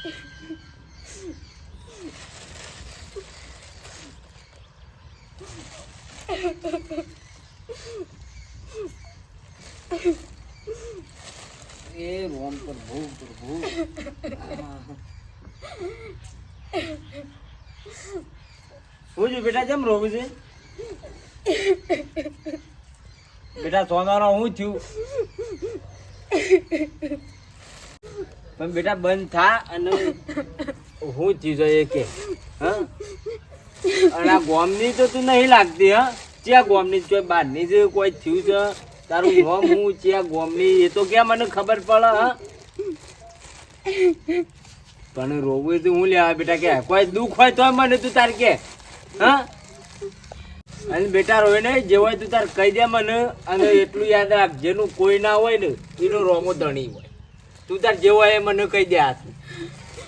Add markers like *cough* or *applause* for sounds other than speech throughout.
એ રોમ પ્રભુ પ્રભુ શું બેટા? કેમ રોવું છે? બેટા સોનારો હું થયું? પણ બેટા બંધ થા અને હું છે એ કે અને આ ગોમની તો તું નહીં લાગતી, હા? ચિયા ગોમની કોઈ બહારની જ કોઈ થયું છે? તારું ગોમ હું, ચિયા ગોમની, એ તો ક્યાં મને ખબર પડે, હા? પણ રોવું તો હું લેવા, બેટા, કે કોઈ દુઃખ હોય તો મને તું તાર કે, હા? અને બેટા રોય ને જે હોય તું તાર કહી દે મને, અને એટલું યાદ રાખ જેનું કોઈ ના હોય ને, એનો રોમો ધણી તું તાર જેવો એ મને કહી દે હાથ.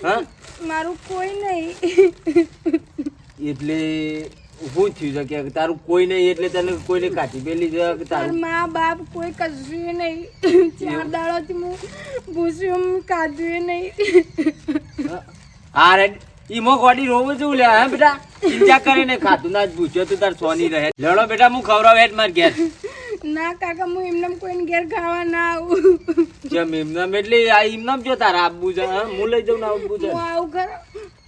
હા? મારું કોઈ નહીં. એટલે હું થયું છે કે તારું કોઈ નહીં એટલે તને કોઈને કાઢી પેલી છે કે તારું? મા બાપ કોઈ કશું નહીં. ચાર દાડાથી હું ભૂસ્યું કાઢ્યું નહીં. હા? રે. ઈમો ગોડી રોવું છું લે હા બેટા? ચિંતા કરીને ખાતું ના જ પૂછ્યો તું તાર સોની રહે. લડો બેટા હું ખવરાવ હેઠ માર ઘેર. ના કાકા હું એમને કોઈને ઘેર ખાવા ના આવું. જેમ એમનામ એટલે આ એમનામ જો તારા આબુ છે હા? હું લઈ જાઉં ને આપવું છે હું આવું ઘર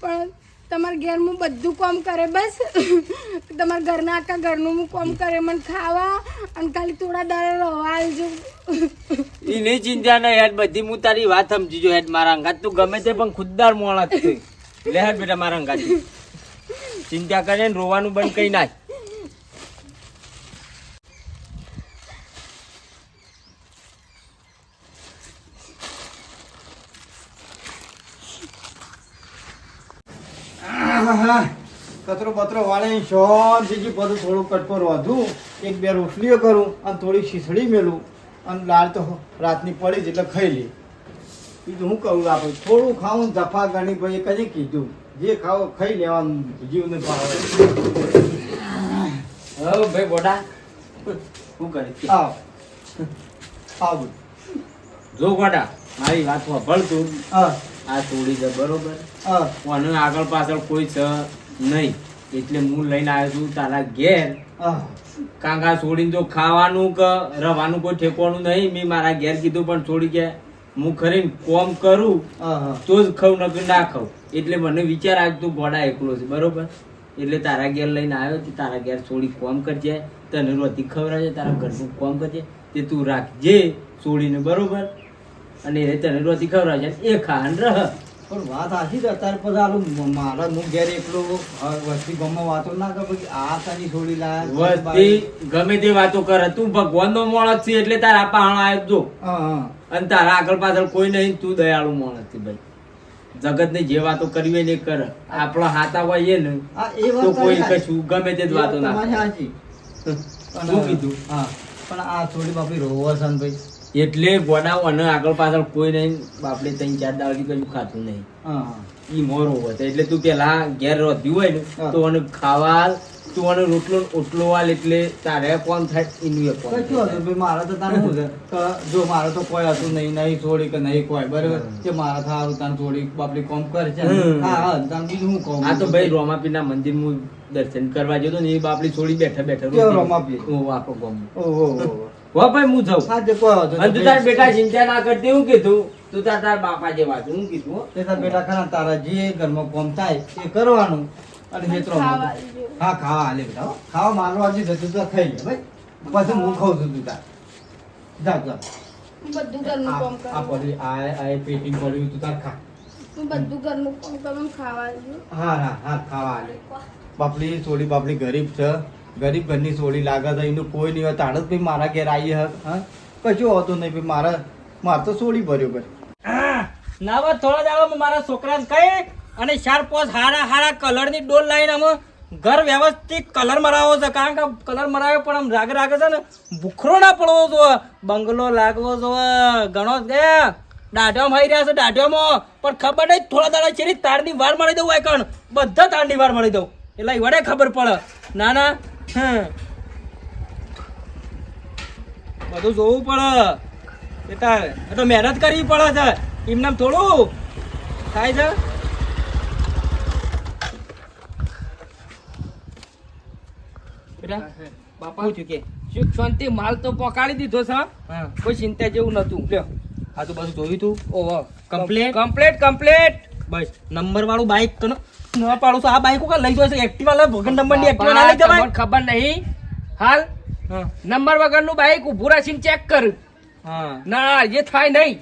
પણ તમારા ઘેર હું બધું કામ કરે બસ. તમારા ઘરના આખા ઘરનું હું કામ કરે મને ખાવા અને ખાલી થોડા દાડા રહેવા આવજો એ નહીં ચિંતા નહીં હેડ બધી હું તારી વાત સમજી જો હેડ મારા અંગાત. તું ગમે તે પણ ખુદદાર મોણા લે હેડ બેટા મારા અંગાત ચિંતા કરે ને રોવાનું બંધ કઈ નાખ. કચરો બતરો વાળે શાંતિથી બધું થોડું કટકો વધુ એક બે રોટલીઓ કરું અને થોડી ખીચડી મેલું અને દાળ તો રાતની પડી જ એટલે ખાઈ લે બીજું હું કહું આપણે થોડું ખાવું જફા ગણી ભાઈ કદી કીધું જે ખાવ ખાઈ લેવાનું જીવને ભાવે. હવે ભાઈ બોટા. શું કરી? આવ. આવ જો બોટા મારી વાત સાંભળ તું હા. આ છોડી છે બરોબર? અને આગળ પાછળ કોઈ છે નહીં. એટલે હું લઈને આવ્યો છું તારા ઘેર. હા. આ છોડીને તો ખાવાનું કે રવાનું કોઈ ઠેકવાનું નહીં. મેં મારા ઘેર કીધું પણ છોડી કે હું ખરીને કોમ કરું તો જ ખાઉં નકર ના ખાઉં. એટલે મને વિચાર આવ્યો તું ગોડા એકલો છે બરોબર? એટલે તારા ઘેર લઈને આવ્યો તો તારા ઘેર છોડી કોમ કરજે. તને રોતી ખવડાવજે તારા ઘરનું કોમ કરજે. તે તું રાખજે છોડીને બરોબર? અને તને રોટી ખવડાવજે એ ખાન રહ. પણ વાત આશી જ અત્યારે પછી આલું મારા હું ઘેર એકલો વસ્તી ગામમાં વાતો ના કર પછી આ તારી છોડી લાયા. વસ્તી ગમે તે વાતો કરે. તું ભગવાનનો મોણસ છે એટલે તારા પાણ આવ્યો જો અને તારા આગળ પાછળ કોઈ નહીં તું દયાળુ મોણસ છે ભાઈ. જગત ને જે વાતો કરવી હોય ને એ આપણા હાથા હોય ને એ તો કોઈ કશું ગમે તે જ વાતો ના કરે. *laughs* શું કીધું? હા પણ આ થોડી બાપી રોવો છે ભાઈ. એટલે ગોડાઓ અને આગળ પાછળ કોઈ નહીં બાપડે ત્રણ ચાર દાડાથી કશું ખાતું નહીં. ઈ મોરો હોય એટલે તું પેલા ઘેર રોધ્યું હોય ને તો અને ખાવા તું અને રોટલો ઓટલો વાલ એટલે તારે કોણ થાય? એનું એ કોણ કશું હતું ભાઈ મારે તો તારે શું છે? જો મારે તો કોઈ હતું નહીં નહીં છોડી કે નહીં કોઈ બરાબર? કે મારા થારું તારે છોડી બાપડી કોમ કરે છે? હા હા તારે બીજું હું કોમ આ તો ભાઈ રોમાપીરના મંદિર હું દર્શન કરવા જતો ને એ બાપડી છોડી બેઠા બેઠા રોમાપી? ઓહો, આખો ઓહો ઓહો. હો ભાઈ હું જાઉં. સાથે કોઈ હતું અને તું તાર બેટા ચિંતા ના કરતી હું કીધું તું તાર તાર બાપા જેવા છું હું કીધું તે તાર બેટા ખરા તારા જે ઘરમાં કોમ થાય એ કરવાનું. અને ખાવા હા ખાવા હાલે બેટા ખાવા મારવા જે જતું તો ખાઈ લે ભાઈ. પછી હું ખાઉં છું તું તાર. જા જા. બધું ઘરનું કામ આ પડી આ આ પેટીંગ પડ્યું તું તાર ખા. હું બધું ઘરનું કામ કરું ખાવા હા હા હા ખાવા હાલે બાપડી થોડી બાપડી ગરીબ છે. ગરીબ ઘરની સોડી લાગે છે એનું કોઈ નહીં હોય તાળ જ ભાઈ મારા ઘેર આવી હા કશું હોતું નહીં ભાઈ, મારા મારે તો સોડી ભર્યો ભાઈ. ના બસ થોડા દાડામાં મારા છોકરાને કહી, અને ચાર પાંચ હારા હારા કલરની ડોલ લાવીને અમે ઘર વ્યવસ્થિત કલર મરાવો છે, કારણ કે કલર મરાવ્યો પણ આમ રાગ રાગે છે ને, ભૂખરો ના પડવો જોઈએ બંગલો લાગવો જોઈએ ઘણો એ દાઢિયામાં મારી રહ્યા છે, દાઢિયામાં. પણ ખબર નહીં, થોડા દાડા છે તારની વાર મળી દઉં કણ બધા તારની વાર મળી દઉં. એટલે વડે ખબર પડે. ના ના બધું જોવું પડે. બેટા એ તો મહેનત કરવી પડે છે. એમને થોડું થાય છે. બેટા બાપા શું કે? સુખ શાંતિ માલ તો પકાડી દીધો છે કોઈ ચિંતા જેવું નતું લ્યો આ તો બધું જોયું તું. ઓહો. Complete? કમ્પ્લેટ કમ્પ્લેટ બસ નંબર વાળું બાઈક તો ન ન પાડું છું આ બાઈક કા લઈ છે એક્ટિવા લે ભગન નંબરની એક્ટિવા ના લઈ જવાય. ખબર નહીં. હાલ નંબર વગરનું બાઈક ઉભું રાખીને ચેક કર. હા. ના એ થાય નહીં.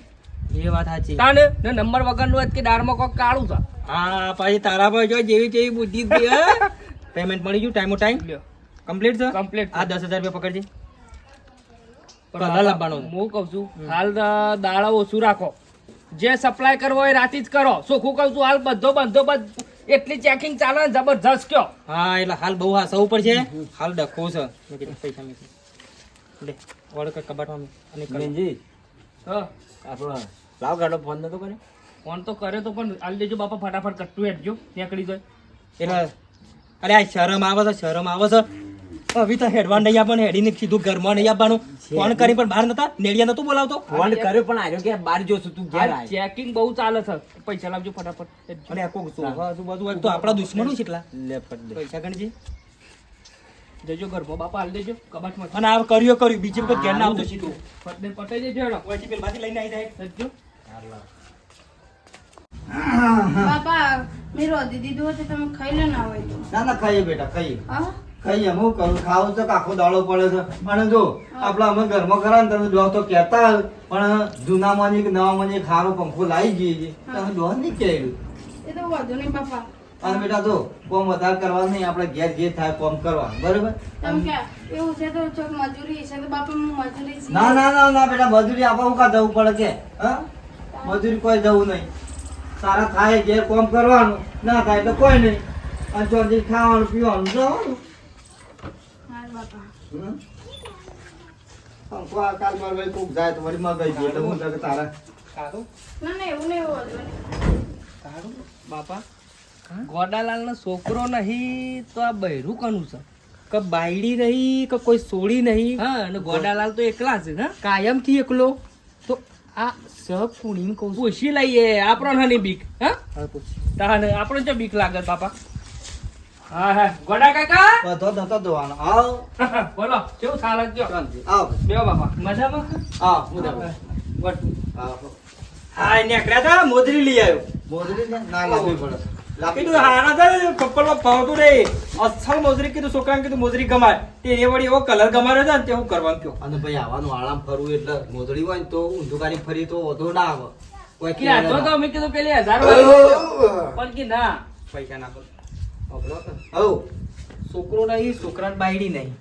એ વાત સાચી. તાન ને નંબર વગરનું નું તો કે દાળમાં કોક કાળું છે. હા પાછી તારા પર જો જેવી જેવી બુદ્ધિ પેમેન્ટ મળી ગયું ટાઈમો ટાઈમ કમ્પ્લીટ છે? કમ્પ્લીટ આ દસ હજાર રૂપિયા પકડજે. પણ કલર લાવવાનો હું કહું છું હાલ દ- દાડા ઓછું રાખો. જે સપ્લાય કરવો એ રાતે જ કરો. ચોખ્ખું કહું છું હાલ બધો બંધોબસ્ત બંધ એટલી ચેકિંગ ચાલે ને જબરજસ્ત કયો? હા એટલે હાલ બહુ હા સૌ પર છે. હાલ ડખો છે. પૈસા મેં લે વળ કે કબાટમાં અને કર. હા? આપણો લાવ ગાડો ફોન નતો કર્યો? ફોન તો કરે તો પણ હાલ દેજો બાપા ફટાફટ કટ્ટું હેઠજો નીકળી જાય. એટલે અરે આ શરમ આવે છે શરમ આવે છે. હવે તો હેડવાન નહીં આપવાનું હેડીને સીધું ઘરમાં નહીં આપવાનું ફોન કરી પણ બહાર નતા નેડિયા નતું બોલાવતો. ફોન કર્યો પણ આવ્યો કે બહાર જોશું તું ઘેર ચેકિંગ બહુ ચાલે છે. પૈસા લાવજો ફટાફટ. અને આ કોક સોફા આજુબાજુ હોય તો આપણા દુશ્મનો છે એટલા. લે પૈસા ગણજી. જજો ઘરમાં બાપા હાલ દેજો. કબાટમાં. અને આ કર્યો કર્યું. બીજી વખત ઘેર ના આવતો. સીધું. ફટને પટાઈ દેજો હેડો. પછી પેલમાંથી લઈને આવી જાય. હેડજો બાપા મેરો દીદી દીધું તો તમે ખાઈ લે ના હોય તો ના ના ખાઈએ બેટા ખાઈએ. હા? ખાઈએ હું કરું? ખાવું તો આખો દાડો પડે છે? અને જો આપડા અમે ઘરમાં ખરા ને તમે જો તો કહેતા પણ જૂનામાંની કે નવામાંની માં ખારો પંખો લાવી જઈએ છીએ તમે જો નહીં કહેલું એ તો વધુ નહીં બાપા અને બેટા જો કોમ વધારે કરવા નહીં આપણે ઘેર જે થાય કોમ કરવા. બરોબર? એવું છે તો ચોક મજૂરી છે તો બાપા હું મજૂરી ના ના ના ના બેટા મજૂરી આપવા હું કા જવું પડે કે? હા? મજૂરી કોઈ જવું નહીં. સારા થાય જે કોમ કરવાનું. ના થાય એટલે કોઈ નહીં. અને ચોથી ખાવાનું પીવાનું જવાનું. કાલ માર ભાઈ કોક જાય તો વળી મગાઈ દે એટલે હું તો તારા. સારું ના ના એવું નહીં એવું વધુ બાપા? ગોડાલાલ નો છોકરો નહીં તો આ બૈરું કનું છે? કે બાયડી નહીં કે કોઈ સોળી નહીં? હા અને ગોડાલાલ તો એકલા છે હા કાયમથી એકલો. તો આ સબ કુણીને કહું પૂછી લઈએ. આપણો નહીં બીક. હા? તાને આપણો જો બીક લાગે બાપા? હા હા. ગોડા કાકા? બધો નતો જોવાનો. આવ. *laughs* બોલો કેવું ચાલે કયો આવ બેહો બાપા. મજામાં? આવ હું જાઉં. આવ હા. એ નીકળ્યા હતા મોજરી લઈ આવ્યો. મોજરી ના? લાવવી પડે. હારા હતા ફાવતું અસલ મોજરી કીધું છોકરાને કીધું મોજરી ગમાય. તે એ વળી એવો કલર ગમાડ્યો છે ને તે હું કરવાનું કયો. અને ભાઈ આવવાનું આરામ ફરવું એટલે મોજડી હોય ને તો ઊંધું ગાડી ફરી તો વધુ ના આવે. કોઈ તો મેં કીધું પેલી હજાર પણ કે ના. પૈસા નાખો. હઉ. છોકરો નહીં છોકરાને બાયડી નહીં.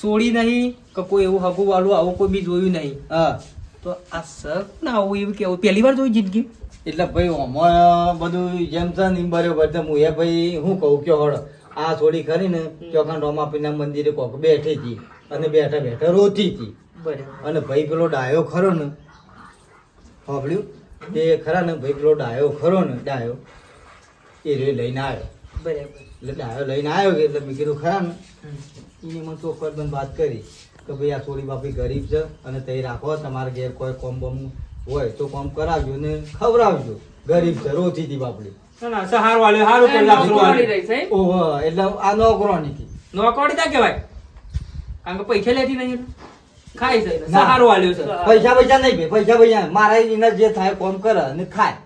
સોડી નહીં કે કોઈ એવું હગું વાળું આવું કોઈ બી જોયું નહીં. હા. તો આ સર ના આવું એવું કેવું પહેલી વાર જોયું જિંદગી? એટલે ભાઈ આમાં બધું જેમ છે ને બરોબર છે. હું એ ભાઈ હું કહું? કે હળ. આ છોડી ખરી ને ચોખાન રોમાપીના મંદિરે કોક બેઠી હતી. અને બેઠા બેઠા રોતી હતી. અને ભાઈ પેલો ડાયો ખરો ને સાંભળ્યું? એ ખરા ને ભાઈ પેલો ડાયો ખરો ને ડાયો એ રે લઈને આવ્યો. બરાબર. એટલે ડાયો લઈને આવ્યો કે એટલે મેં કીધું ખરા ને. એને મને ચોખ્ખર વાત કરી કે ભાઈ આ થોડી બાપી ગરીબ છે અને તે રાખો તમારા ઘેર કોઈ કોમ બમ હોય તો કોમ કરાવજો ને ખવડાવજો. ગરીબ છે રોતી હતી બાપડી. એટલે આ નોકરોની હતી નોકરી ત્યાં કહેવાય? કારણ કે પૈસા લેતી નહીં. ખાય છે સહારો વાળ્યો છે. પૈસા પૈસા નહીં પૈસા પૈસા. મારા એના જે થાય કોમ કરે અને ખાય.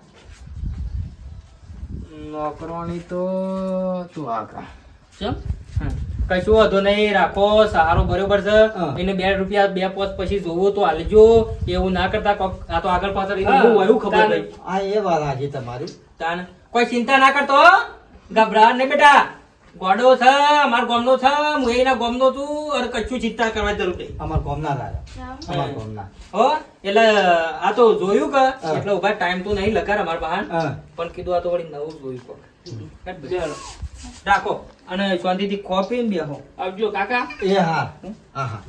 નોકરોની તો તું આગળ ચમ? કશું વાંધો નહીં રાખો સારો બરોબર છે. એને બે રૂપિયા બે પોસ્ટ પછી જોવું તો હાલજો. એવું ના કરતા આ તો આગળ પાછળ. એવું ખબર નહીં આ એ વાત આજે તમારી. તાન. કોઈ ચિંતા ના કરતો ગભરા નહીં બેટા. ગોડો છે અમાર ગામનો છે હું એના ગામનો છું અરે કચ્છું ચિંતા કરવા જરૂર નહીં. અમાર કોમ ના રાજા અમાર કોમ ના હો એટલે આ તો જોયું કે એટલે ઊભા ટાઈમ તો નહીં લગાર અમાર બહાર. પણ કીધું આ તો વળી નવું જોયું કોક. રાખો. અને શાંતિથી કોપી ને બેહો. આવજો કાકા. એ હા. હા હા.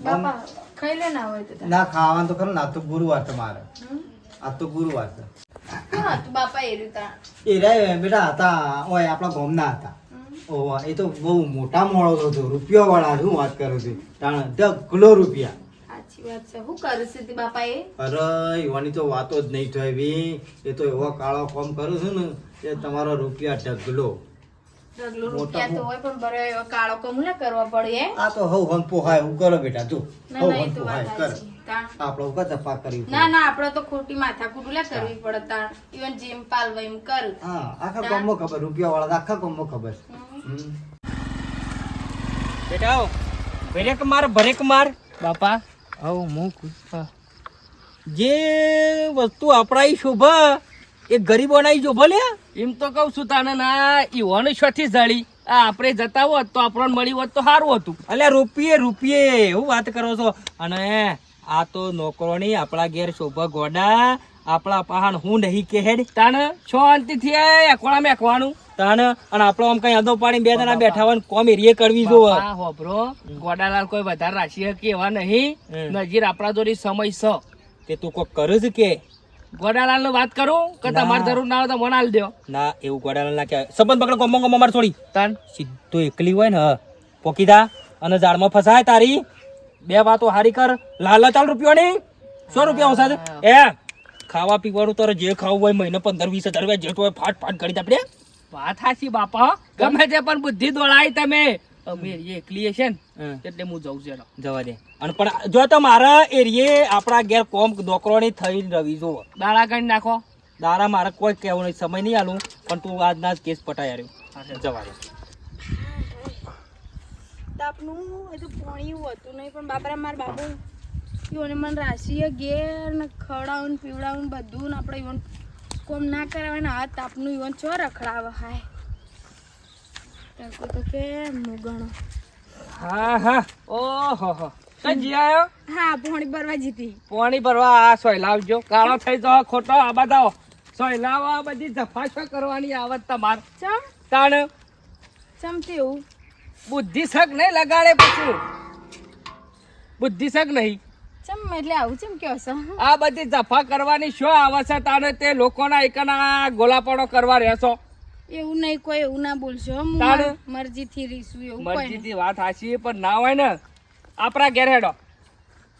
બાપા ખાઈ લે ના હોય તો ના ખાવાનું તો ખરું ના આ તો ગુરુવાર તમારે? આ તો ગુરુવાર છે. બાપા એ રીતા બેટા હતા ઓય આપણા ગામના હતા. હમ? એ તો બહુ મોટા મોડો હતો રૂપિયા વાળા શું વાત કરું છું? તાણ ઢગલો રૂપિયા. સાચી વાત છે. શું કરું તે બાપા એ અરે એવાની તો વાતો જ નહીં થાય બી. એ તો એવો કાળો કોમ કરું છું ને એ તમારો રૂપિયા ઢગલો. ઢગલો મોટા રૂપિયા તો હોય પણ બરો એવો કાળો કમુલે કરવા પડે આ તો હવ હન પોહાય હું કરો બેટા તું હવ હન પોહાય કર. આપણો ઉપર તપા કરી ના ના આપણે તો ખોટી માથા કુટુલે કરવી પડે તાણ. ઈવન જેમ પાલવા એમ કર. હા આખા ગામમાં ખબર રૂપિયા વાળા આખા ગામમાં ખબર. બેટા ભરેક માર ભરેક માર. બાપા આવો હા. જે વસ્તુ આપણા ઈ શોભા એ ગરીબોના શોભા લે. એમ તો કઉ છું તાને ના ઈવોને શોથી જડી આ આપણે જતા હોત તો આપણને મળી હોત તો સારું હતું. અલ્યા રૂપિયે રૂપિયે હું વાત કરો છો. અને આ તો નોકરોની આપણા ઘેર શોભા ગોડા આપણા પહાણ હું નહીં કે હેડ. છો અંતિ થી એકોળા મેકવાનું તાન અને આપણો આમ કઈ અધો પાડી બે જણા બેઠા હોય કોમ એરિયે કરવી જો હોભરો ગોડાલાલ કોઈ વધારે રાશિ કે એવા નહીં. નજીર આપણા જોડી સમય સ. તે તું કોક કરે છે કે. ગોડાલાલ નો વાત કરું કે. તમારે જરૂર ના હોય તો મને દો ના એવું ગોડાલાલ ના કહેવાય. સંબંધ પકડ ગમો ગમો માર છોડી. તાન સીધો એકલી હોય ને પોકીદા પોકી દા અને ઝાડમાં ફસાય તારી. બે વાતો હારી કર. લાલા ચાલ રૂપિયા ની સો રૂપિયા આવશે સાથે એ ખાવા પીવાનું તારે જે ખાવું હોય મહિને પંદર વીસ હજાર રૂપિયા જેટલું હોય ફાટ ફાટ કરી આપડે આપણે. વાત હાસી બાપા ગમે તે પણ બુદ્ધિ દોડાય તમે. અમે એ એકલી છે ને એટલે હું જઉં છું. જવા દે. અને પણ જો તમારા એરિયે આપણા ઘેર કોમ નોકરોની થઈ રવી જો દાડા કરી નાખો. દારા મારે કોઈ કહેવું નહીં સમય નહીં આલું પણ તું આજના જ કેસ પટાઈ આવ્યો જવા દે. તાપનું એ તો પાણી એવું હતું નહીં પણ બાપરા મારા બાબુ ઈવોને મને રાશિએ ઘેર ને ખવડાવું પીવડાવું બધું ને આપણે ઈવન કોમ ના કરાવે ને આ તાપનું ઈવન છો રખડાવે હાય. તડકો તો કે મુગણો હા હા. ઓહો હો. કઈ જી આયો? હા પોણી ભરવા જીતી. પોણી ભરવા આ સોય લાવજો. કાળો થઈ જાવ ખોટો આ બતાવો સોય બધી જફાશો કરવાની આવત તમાર. ચમ? તાણ? ચમ તેવું બુદ્ધિ શક નહીં લગાડે પછી. બુદ્ધિ શક નહીં. ચમ એટલે આવું ચમ કયો છો? આ બધી જફા કરવાની શું આવે છે? તાને તે લોકોના એકના ગોલાપણો કરવા રહેશો. એવું નહીં કોઈ એવું ના બોલશો. હું તાણ. માર- મરજીથી રીશું એવું મરજી થી વાત હાચી પણ ના હોય ને આપણા ઘેર હેડો.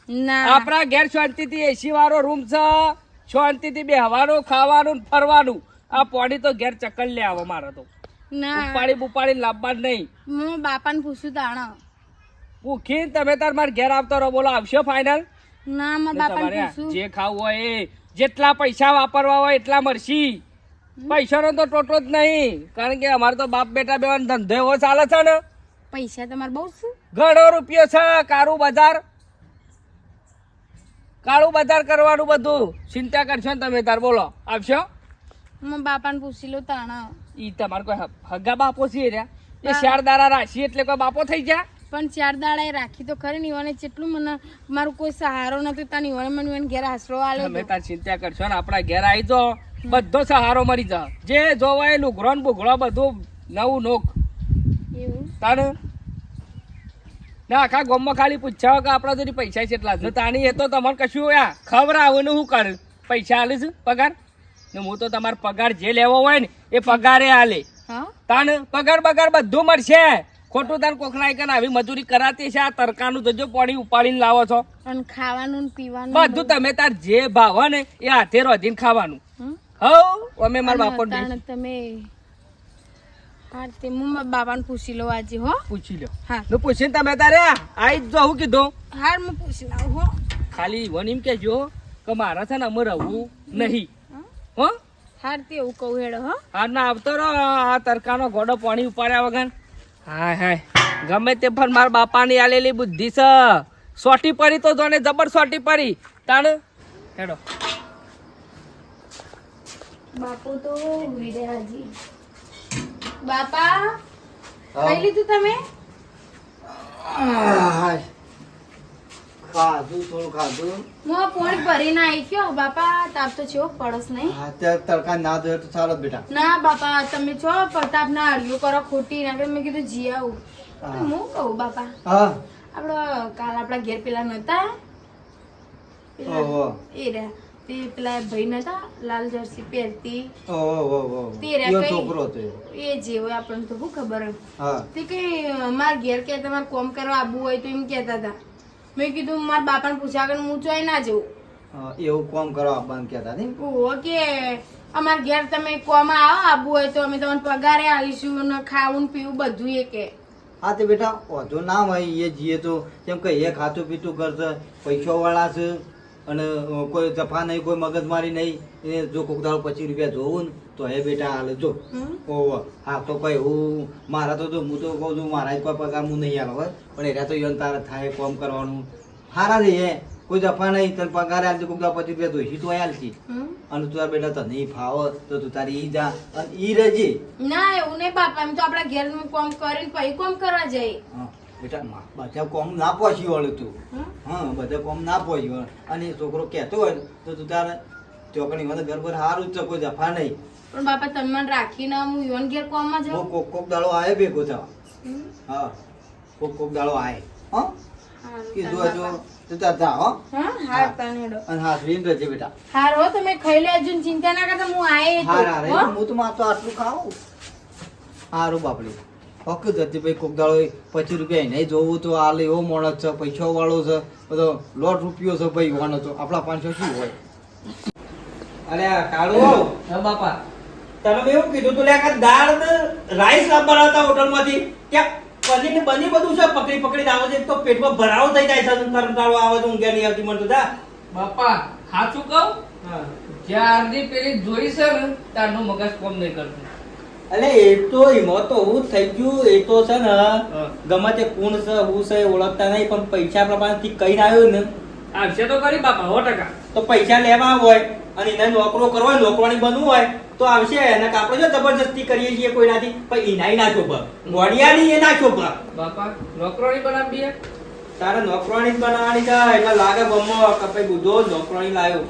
ના. આપણા ઘેર શાંતિ થી એસી વાળો રૂમ છે શાંતિ થી બેહવાનું ખાવાનું ફરવાનું. આ પોડી તો ઘેર ચક્કર લે આવો મારે તો. ના. ઉપાડી બુપાડી લાવવા નહીં. હું બાપાને પૂછું તાણ. ભૂખી તમે તાર માર ઘેર આવતો રહો. બોલો આવશો ફાઇનલ ના મારા બાપાને પૂછું. જે ખાવું હોય એ. જેટલા પૈસા વાપરવા હોય એટલા મળશી. પૈસાનો તો ટોટો જ નહીં. કારણ કે અમારે તો બાપ બેટા બે ધંધો એવો ચાલે છે ને. પૈસા તમારે બહુ છે? ઘણો રૂપિયો છે કારું બજાર. કાળું બજાર કરવાનું બધું. ચિંતા કરશો ને તમે તાર. બોલો આવશો? હું બાપાને પૂછી લઉં તાણ. ઈ તમારે કોઈ હ- હગા બાપો છે રહ્યા એ ચાર દારા રાશી એટલે કોઈ બાપો થઈ ગયા પણ ચાર દાડા રાખી તો ખરી નિવાને જેટલું મને મારું કોઈ સહારો નતો તા નિવાને મને ઘેર આશરો આલ્યો તમે. તાર ચિંતા કરશો ને આપણા ઘેર આવી જો બધો સહારો મરી જા જે જોવાય લુગરો ને બુગડો બધું નવું નોક. એવું? તાને ના આખા ગામમાં ખાલી પૂછ્યા કે આપણા જોડે પૈસા કેટલા છે તાની એ તો તમારે કશું ખબર આવે ને શું કર? પૈસા આલે છે પગાર? હું તો તમારો પગાર જે લેવો હોય ને એ પગારે આલે. તાન પગાર બગાર બધું મળશે. ખોટું તાર કોકના કે આવી મજૂરી કરાતી છે આ તરકાનું જજો પાણી ઉપાડીને લાવો છો. અને ખાવાનું પીવાનું બધું તમે તાર જે ભાવ ને એ હાથે રોધીને ખાવાનું? હવ અમે મારા બાપો તમે તે હું બાપાને પૂછી લો આજે હો? પૂછી લો. હા. ને પૂછીને તમે તારે આઈ જ આવું કીધું. હાર હું પૂછી લાવું હો? ખાલી વનીમ એમ કહેજો કે મારા છે ને અમે રહવું નહીં. હો? હાર તે એવું કહું હેડો હો. હા ના આવતો રહો આ તરકાનો ઘોડો પાણી ઉપાડ્યા વગર. હાય હાય. ગમે તે પણ મારા બાપાની આલેલી બુદ્ધિ છે. સોટી પડી તો જોને જબર સોટી પડી. તાણ? હેડો. બાપુ તો હાજી. બાપા ખાઈ લીધું તમે? આહ, ખાધું થોડું ખાધું. હું પોણી ભરીને આવી ગયો. બાપા તાપ તો છો પડસ નહીં. હા તડકા ના ધોયો તો ચાલો બેટા. ના બાપા તમે છો પ્રતાપ ના હળિયું કરો ખોટી ના મેં કીધું જી આવું. હું. કહું બાપા? હા. આપડો કાલ આપડા ઘેર પેલા નતા? એ રહ્યા. તે પેલા ભાઈ નતા લાલ જર્સી પહેરતી. તે રે કઈ- છોકરો એ. હોય આપણને તો શું ખબર તે કઈ મારા ઘેર કે તમારે કોમ કરવા આવવું હોય તો એમ કહેતા હતા. મેં કીધું મારા બાપાને પૂછ્યા કે હું ચોય ના જવું એવું કોમ કરો આપવાનું કહેતા નહીં ઓકે કે અમાર ઘેર તમે કોમાં આવો આબુ હોય તો અમે તમને પગારે આવીશું ને ખાવું ને પીવું બધું એ કે હા તે બેટા ઓછો ના હોય એ જીએ તો કેમ કે એ ખાતું પીતું કરશે પૈસાવાળા છે. અને કોઈ જફા નહીં કોઈ મગજમારી નહીં એ જો કોક દાડો પચીસ રૂપિયા જોવું ને તો હે બેટા હાલ જો? ઓહો હા તો કઈ હું મારા તો જો હું તો કહું છું મારા જ કોઈ પગાર હું નહીં આવે પણ એરા તો યોન તારા થાય કોમ કરવાનું. હારા છે હે કોઈ જફા નહીં તને પગાર આલતી કોક દાડો પચીસ રૂપિયા જોઈશી તો આલતી? અને તું બેટા તને ઈ ફાવો તો તું તારી ઈ જા અને ઈ રહેજે. ના એવું નહીં બાપા એમ તો આપણા ઘેર કોમ કરીને પછી કોમ કરવા જઈએ હા. બેટા બધા કોમ ના પહોંચી વળે તું. હા બધા કોમ ના પહોંચી વળે. અને છોકરો કહેતો હોય તો તું તારે ચોકડી મને ઘર પર સારું જ કોઈ જફા નહીં. પણ બાપા તમે મને રાખીને હું યોન ઘેર કોમમાં જાઉં કોક કોક દાડો આવે ભેગો થવા. હા કોક કોક દાડો આવે હા? કીધું હજુ તું તાર જા હો? હા હાર તાન અને હા સ્વીન રહેજે બેટા. હાર હો તમે ખાઈ લેજો ને ચિંતા ના કરતા હું આયે તો. હા? હું તો માં તો આટલું ખાઉં. હારું બાપડી. ઓકે જતીભાઈ કોક દાડો પચીસ રૂપિયા નહીં જોવું તો હાલ એવો માણસ છે પૈસા વાળો છે બધો લોટ રૂપિયો છે ભાઈ વાનો તો. આપણા પાંચસો શું હોય? અરે કાળો બાપા. તમે એવું કીધું તું લે કે દાળ ને રાઈસ હોટલ હોટલમાંથી. ત્યાં પનીર ને બની બધું છે પકડી પકડી આવે છે તો પેટમાં ભરાવો થઈ જાય છે કંટાળો આવે તો ઊંઘ્યા નહીં આવતી મને તો જા. બાપા સાચું કહું? જ્યાં જ્યારની પેલી જોઈ છે ને તારનું મગજ કોમ નહીં કરતું. અલે એ તો એમાં તો હું થઈ ગયું. એ તો છે ને ગમે તે કોણ છે હું છે ઓળખતા નહીં પણ પૈસા પ્રમાણથી કઈ આવ્યો ને આવશે તો કરી બાપા સો ટકા. તો પૈસા લેવા હોય અને એને નોકરો કરવો હોય નોકરાણી બનવું હોય તો આવશે. એને આપણે જો જબરજસ્તી કરીએ છીએ કોઈનાથી પણ એનાય ના છોપા ગોડિયાની એ ના છોપા બાપા નોકરોની બનાવી તારે નોકરાણી બનાવવાની છે એટલે લાગે બમો કે ભાઈ બુધો નોકરાણી લાવ્યો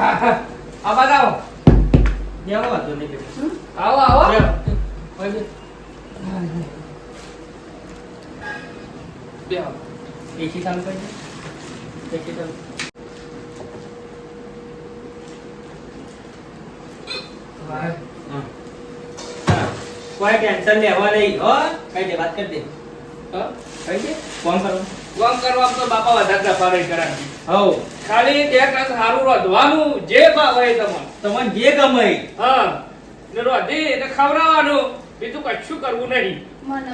આ બાદ આવો. જેવો વાંધો નહીં બેટા. આવો આવો. એસી ચાલુ કરી દે. એસી ચાલુ. કોઈ ટેન્શન લેવા નહીં હો. કઈ દે વાત કરી દે. હા? કઈ દે? ફોન કરો. કામ કરવા તો બાપા વધારે દફા કરે. હવ ખાલી બે કલાક સારું રોધવાનું જે ભાવે તમને તમને જે ગમે. હા. ને રોધી એટલે ખવડાવવાનું. બીજું કશું કરવું નહીં. મને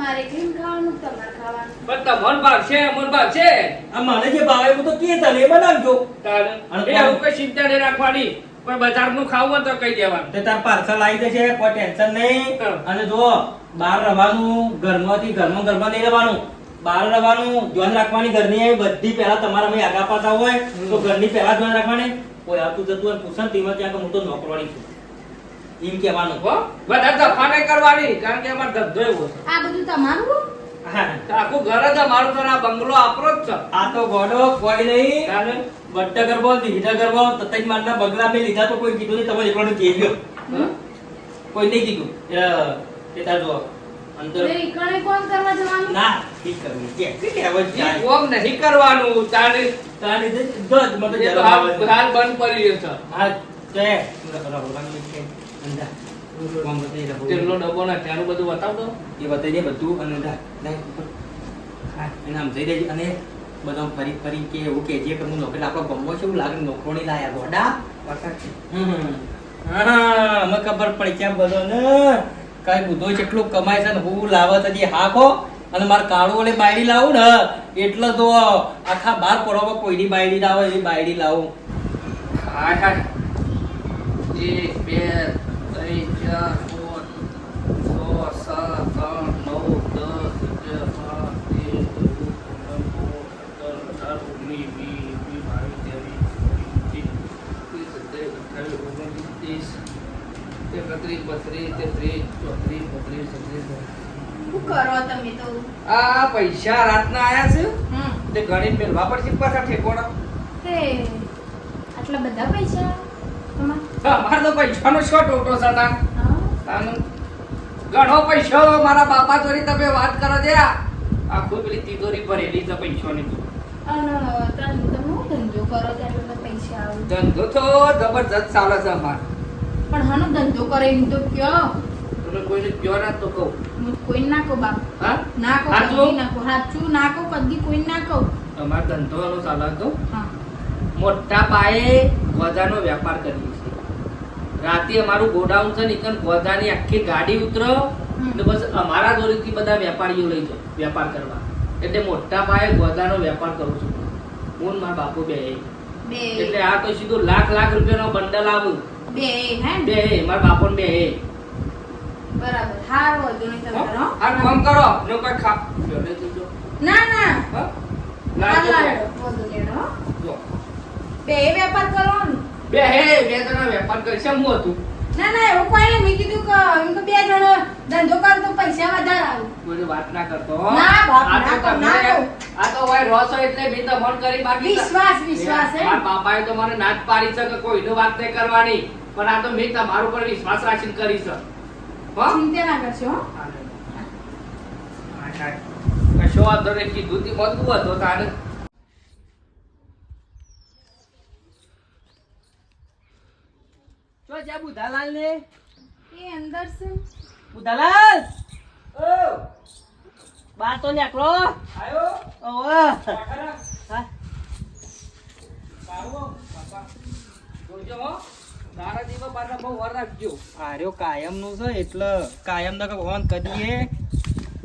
મારે કેમ ખાવાનું? તમારે ખાવાનું. પણ તમને ભાવશે અમને ભાવશે. આ મને જે ભાવે હું તો કે તને બનાવજો. તારે. અને એ આવું કઈ ચિંતા નહીં રાખવાની. પણ બજારનું ખાવું તો કહી દેવાનું. તે તાર પાર્સલ આવી જશે કોઈ ટેન્શન નહીં. અને જો બહાર રહેવાનું ઘરમાંથી ઘરમાં ઘરમાં નહીં રહેવાનું બહાર રહેવાનું ધ્યાન રાખવાની ઘરની આવી બધી પહેલા તમારા મેં આગા પાતા હોય તો ઘરની પહેલા ધ્યાન રાખવાની. કોઈ આવતું જતું હોય પૂછન તેમાં ત્યાં હું તો નોકરવાની છું. એમ કહેવાનું. હો વધારે ધફા નહીં કરવાની કારણ કે અમારો ધંધો એવો છે. આ બધું તમારું? આખું ઘર જ અમારું તો આ બંગલો આપણો જ છે. આ તો ગોડો કોઈ નહીં. બટ્ટા ગરબો દીધા ગરબો તતજ મારના બગલા મેં લીધા તો કોઈ કીધું નહીં તમે એકલો કહેજો હમ? કોઈ નહીં કીધું. એ, તાર જો અંદર. હવે કોણ કરવા જવાનું? ના ઠીક કરવું. કે કે કહેવત કોમ નહીં કરવાનું. તારે તારે જ મને એ તો હાલ આવે છે. હાલ બંધ પડી છે હા તે રહો રંગ કે કોમ બતાઈ રહો તેલનો ડબ્બો ને ત્યાંનું બધું બતાવ એ બતાઈ દે બધું અને દા દા ઉપર. હા એને આમ જઈ દેજે. અને બધા ફરી ફરી કે એવું કે જે કરવું નોકરી આપણો છે એવું લાગે નોકરોની લાયા ગોડા. હમ. હા અમે ખબર પડી ક્યાં બધો ને કઈ બુધો જેટલું કમાય છે ને હું લાવત હજી હાખો અને મારે કાળું ઓલે બાયડી લાવું ને, એટલે તો આખા બાર પડવામાં કોઈની બાયડી લાવે એવી બાયડી લાવું. હા હા એક, બે, ત્રણ, ચાર પાંચ છ સાત આઠ નવ દસ અગિયાર બાર તેર ચૌદ પંદર સોળ સત્તર અઢાર ઓગણીસ વીસ એકવીસ બાવીસ ત્રેવીસ ચોવીસ પચીસ ત્રીસ સત્તાવીસ ઓગણત્રીસ ત્રીસ એકત્રીસ બત્રીસ તેત્રીસ ચોત્રીસ બત્રીસ છત્રીસ શું કરો તમે તો? આ પૈસા રાતના આયા છે? તે ગણિત મેલ વાપર છે પાછા ઠેકોણા તે આટલા બધા પૈસા અમારે તો પૈસાનો શોર્ટ ઓટો છે તાન. ઘણો પૈસો મારા બાપા જોડી તમે વાત કરો છે આખું પેલી તિજોરી ભરેલી છે પૈસોની. ધંધો કરો ત્યારે પૈસા ધંધો તો જબરજસ્ત ચાલે છે અમારે. પણ હાનો ધંધો કરે એમ તો કયો. તમે કોઈને કયો ના તો કહું. હું કોઈ ના કહું બાપ. હા? ના કહું હાચું? ના કહું. સાચું ના કહું કદી કોઈ ના કહું. તમારો ધંધો એનો સાલા કહું. હા. મોટા પાયે ગોજાનો વેપાર કરીએ છીએ. રાતે અમારું ગોડાઉન છે ને એકન ગોદાની આખી ગાડી ઉતરો ને બસ અમારા દોરીથી બધા વેપારીઓ લઈ જાય વેપાર કરવા. એટલે મોટા પાયે ગોજાનો વેપાર કરું છું. હું મારા બાપુ બે. બે. એટલે આ તો સીધું લાખ લાખ રૂપિયાનો બંડલ આવું. બે હે? ને? બે મારા બાપુ બે બરાબર. હાર વધુ નહીં તમે કરો આ કામ કરો. નો કોઈ ખા લ્યો, લઈ જજો. ના ના. હા? લાડો વધુ લેડો હો. જો. બે વેપાર કરો બે હે બે જણા વેપાર કરી. છે હું હતું? ના ના એવું કોઈ નહીં. મેં કીધું કે એમ તો બે જણો ધંધો કરતો તો પૈસા વધારે આવે. વાત ના કરતો ના બાપ, ના. આ તો હોય રોસો એટલે મેં તો ફોન કરી બાકી તો- વિશ્વાસ વિશ્વાસ હે મારા બાપાએ તો મને ના પાડી છે કે કોઈનું વાત નહીં કરવાની. પણ આ તો મેં તમારું પર વિશ્વાસ રાખીને કરી છે. હો? ચિંતા ના કરશો હો. કશો વાંધો નહીં કીધું તી બધું હતો તારે. જો જા બુધાલાલ ને એ અંદર છે. બુધાલાલ ઓ! બાર તો નીકળો. આયો? ઓવે. હા. બાપા. જોજો આર્યો કાયમનું છે એટલે કાયમ ના ફોન કરીએ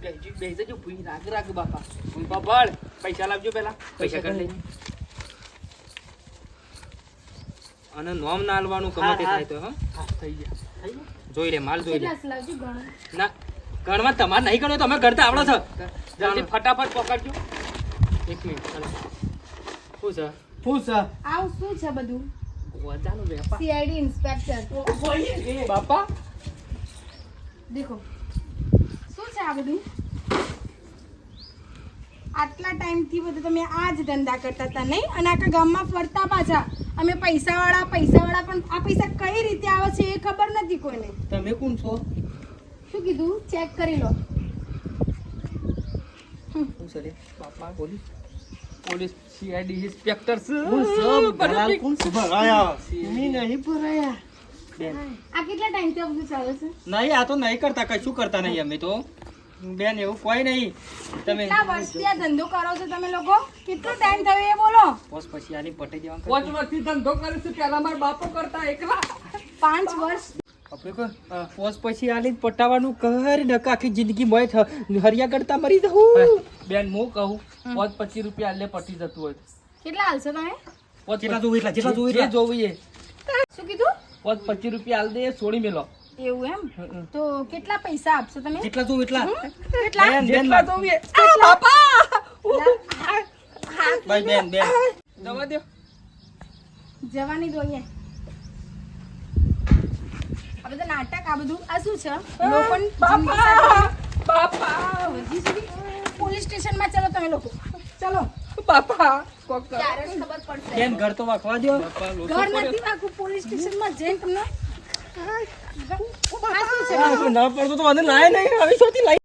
બેસી બેસી જજો ભૂઈ રાગ રાગ બાપા. ભૂઈ બાપા પૈસા લાવજો પેલા પૈસા કરી લઈ અને નોમ ના આલવાનું હા, ગમે તે હા. થાય તો હા. થઈ ગયા. જોઈ લે માલ જોઈ લે. ના ગણવા તમારે નહીં ગણો તમે ગણતા આવડો છો. જલ્દી ફટાફટ પકડજો. એક મિનિટ ચાલો. શું છે? શું છે? આવું શું છે બધું? ગોદાનો વેપાર. CID inspector. બાપા. દેખો. શું છે આ બધું? આટલા ટાઈમથી બધું તમે આ જ ધંધા કરતા હતા નહીં? અને આખા ગામમાં ફરતા પાછા. અમે પૈસાવાળા પૈસાવાળા પણ આ પૈસા કઈ રીતે આવે છે એ ખબર નથી કોઈને. તમે કોણ છો? શું કીધું? ચેક કરી લો. શું છે બાપા પોલીસ. પોલીસ સીઆઈડી ઇન્સ્પેક્ટર હું સબ દલાલ કોણ છે? ભરાયા. મેં નહીં ભરાયા. આ કેટલા ટાઈમથી આ બધું ચાલે છે? નહીં આ તો નહીં કરતા કશું કરતા નહીં અમે તો. બેન એવું કોઈ નહીં. તમે કેટલા વર્ષથી આ ધંધો કરો છો તમે લોકો? કેટલો ટાઈમ થયો એ બોલો. બસ પછી આની પટી જવાનું પાંચ વર્ષથી ધંધો કરે છે પહેલા મારા બાપો કરતા એકલા. પાંચ વર્ષ આપણે પોસ પછી આલી પટાવાનું કર ને આખી જિંદગી મોય થ- હરિયા કરતા મરી જવું. બેન હું કહું પોસ પચીસ રૂપિયા આલે પટી જતું હોય કેટલા હાલશો તમે? પોસ કેટલા જોવું એટલા જેટલા જોવું એટલા. જોવું એ. શું કીધું? પોસ પચીસ રૂપિયા આલ દે છોડી મેલો. એવું એમ? તો કેટલા પૈસા આપશો તમે? જેટલા જોવું એટલા. કેટલા બેન બેન જેટલા જોવું એ. આ બાપા! ભાઈ બેન બેન. જવા દો જવાની દો અહીંયા આ બધું નાટક આ બધું. આ શું છે? લોકોની બાપા. પોલીસ સ્ટેશનમાં ચાલો તમે લોકો. ચલો. બાપા. ઘર તો વાંકવા દો ઘર નથી નાખું પોલીસ સ્ટેશનમાં જઈને તમને આ છે? ના પડતો તો નહીં. આવી